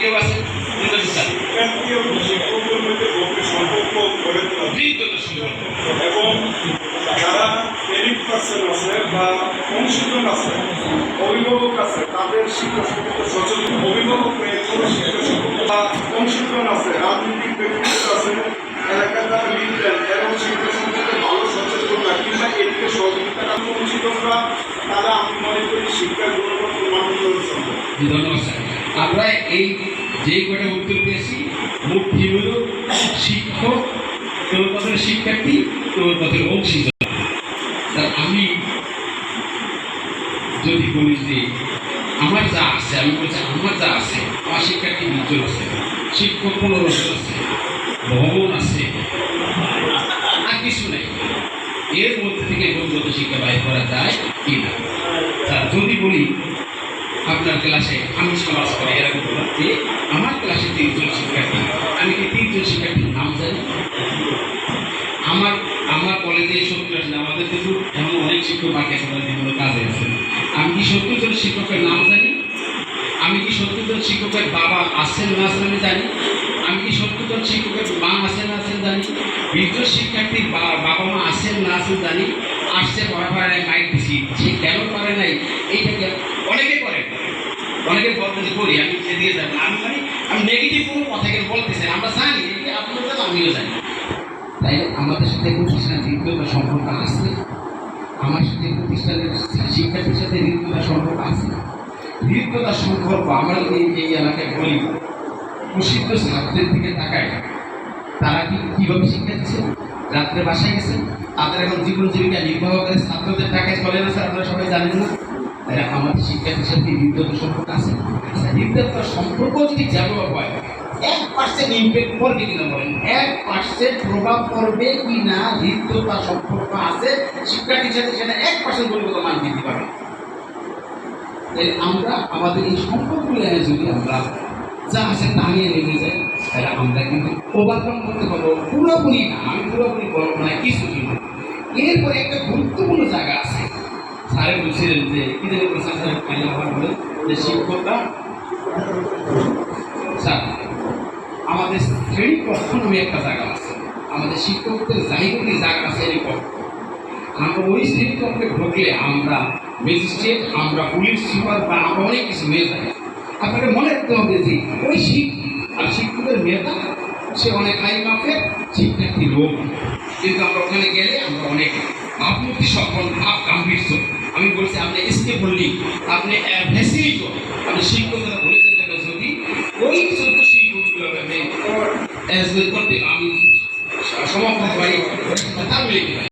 কেউ আছে? এবং এবং যারা এলিট আছে বা অনুশীলন আছে অভিভাবক আছে তাদের শিক্ষা সম্পর্কে সচেতন অভিভাবক কোনো শিক্ষা সম্পর্কে বা অনুশীলন আছে রাজনৈতিক ব্যক্তিত্ব আছে এলাকার যারা লিড দেন এরাও শিক্ষা সম্পর্কে ভালো সচেতনতা কিংবা এদিকে সহযোগিতা করা তারা আমি মনে করি শিক্ষার গুণগত মান ধন্যবাদ আমরা এই যে কটা উত্তর পেয়েছি মুক্তি হল? শিক্ষক তোর পথের শিক্ষার্থী তোর পথের অংশীদার। আমি যদি বলি যে আমার যা আছে, আমি বলছি আমার যা আছে, আমার শিক্ষার্থী বিদ্যুৎ আছে, শিক্ষক পুনরসন আছে, ভবন আছে, আর কিছু নেই। এর মধ্যে থেকে গুণগত শিক্ষা বাইর করা যায় কি না যদি বলি আপনার ক্লাসে আমি সমাজ করে, এরকম বললাম যে আমার ক্লাসে তিনজন শিক্ষার্থী, আমি কি তিনজন শিক্ষার্থীর নাম জানি? আমার আমার কলেজে সত্তর আসলে আমাদের কিন্তু এমন অনেক শিক্ষক বাকি আছে তারা বিভিন্ন কাজে আছে। আমি কি সত্তর জন শিক্ষকের নাম জানি? আমি কি সত্তর জন শিক্ষকের বাবা আছেন না আছেন আমি জানি? আমি কি সত্তর জন শিক্ষকের মা আছেন না আছেন জানি? বৃদ্ধ শিক্ষার্থীর বাবা মা আছেন না আছেন জানি? আসছে পড়া পারে নাই মাইক দিছি সে কেন পারে নাই, এইটাকে অনেকে করে অনেকে বলতে যে করি আমি সে দিয়ে যাবেন আমি মানে আমি নেগেটিভ কোনো কথা কেন বলতেছি। আমরা জানি আপনারা জানেন আমিও জানি। তাই আমাদের সাথে প্রতিষ্ঠানের হৃদ্যতা সম্পর্ক আছে। আমার সাথে প্রতিষ্ঠানের শিক্ষার্থীর সাথে হৃদ্যতা সম্পর্ক আছে। হৃদ্যতা সম্পর্ক আমরা যদি এই এলাকায় বলি, প্রসিদ্ধ ছাত্রদের দিকে তাকাই তারা কি কীভাবে শিক্ষা দিচ্ছে? রাত্রে বাসায় গেছে? তাদের এখন জীবন জীবিকা নির্বাহ করে ছাত্রদের টাকায় চলে না স্যার? আপনারা সবাই জানেন না? তাহলে আমাদের শিক্ষার্থীর সাথে সম্পর্ক আছে? আচ্ছা সম্পর্ক যদি হয়, এক পার্সেন্ট ইম্প্যাক্ট পড়বে কিনা বলেন? এক পার্সেন্ট প্রভাব পড়বে হৃদ্যতা সম্পর্ক আছে শিক্ষার্থীর সাথে সেটা এক পার্সেন্ট পরিবর্ত মান বৃদ্ধি পাবে তাহলে আমরা আমাদের এই সম্পর্কগুলো যদি আমরা যা আছে নিয়ে লেগে যাই তাহলে আমরা কিন্তু করতে পারব। পুরোপুরি না, আমি পুরোপুরি বলব না কিছু কিন্তু এরপরে একটা গুরুত্বপূর্ণ জায়গা আছে। স্যারে বলছিলেন যে জানি বলছেন স্যার আমি আবার বলেন যে শিক্ষকরা স্যার, আমাদের শ্রেণি কক্ষ নামে একটা জায়গা আছে। আমাদের শিক্ষকদের জায়গাটি জায়গা আছে কক্ষ আমরা ওই শ্রেণি কক্ষে ঢুকলে আমরা ম্যাজিস্ট্রেট আমরা পুলিশ সুপার, বা আমরা অনেক কিছু হয়ে যাই আপনাকে মনে রাখতে হবে যে, ওই শিখ আর শিক্ষকের মেয়েটা সে অনেক হাই মাপের শিক্ষার্থী লোক। কিন্তু আমরা ওখানে গেলে আমরা অনেক ভাবমূর্তি সকল ভাব গাম্ভীর্য। আমি বলছি, আপনি এসকে বললি আপনি ফ্যাসিলিটি আপনি শিক্ষকতা ভুলে যেতে যদি ওই চোদ্দ শিক্ষকগুলো আমি করতে আমি পারি তাহলে কি হয়?